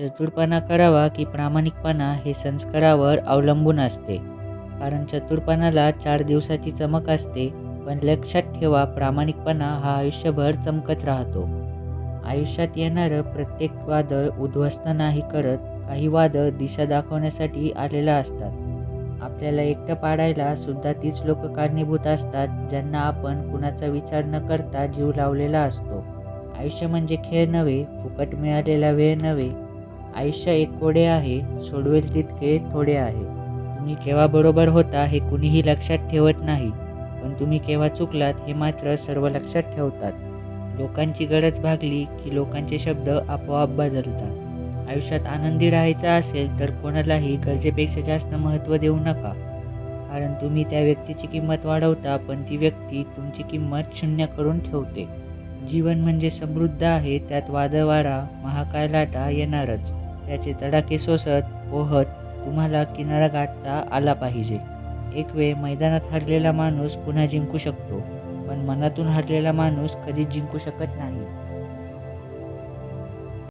चतुरपणा करावा की प्रामाणिकपणा हे संस्कारावर अवलंबून असते. कारण चतुरपणाला चार दिवसाची चमक असते पण लक्षात ठेवा प्रामाणिकपणा हा आयुष्यभर चमकत राहतो. आयुष्यात येणारं प्रत्येक वादळ उद्ध्वस्त नाही करत काही वादळ दिशा दाखवण्यासाठी आलेलं असतात. आपल्याला एकटं पाडायला सुद्धा तीच लोक कारणीभूत असतात ज्यांना आपण कुणाचा विचार न करता जीव लावलेला असतो. आयुष्य म्हणजे खेळ नव्हे फुकट मिळालेला वेळ नव्हे आयुष्य एक कोडे आहे सोडवेल तितके थोडे आहे. तुम्ही केव्हा बरोबर होता हे कुणीही लक्षात ठेवत नाही पण तुम्ही केव्हा चुकलात हे मात्र सर्व लक्षात ठेवतात. लोकांची गरज भागली की लोकांचे शब्द आपोआप बदलतात. आयुष्यात आनंदी राहायचं असेल तर कोणालाही गरजेपेक्षा जास्त महत्त्व देऊ नका. कारण तुम्ही त्या व्यक्तीची किंमत वाढवता पण ती व्यक्ती तुमची किंमत शून्य करून ठेवते. जीवन म्हणजे समृद्ध आहे त्यात वादळवारा महाकाय लाटा येणारच. त्याचे तडाखे सोसत पोहत तुम्हाला किनारा गाठता आला पाहिजे. एक वेळ मैदानात हरलेला माणूस पुन्हा जिंकू शकतो पण मनातून हरलेला माणूस कधीच जिंकू शकत नाही.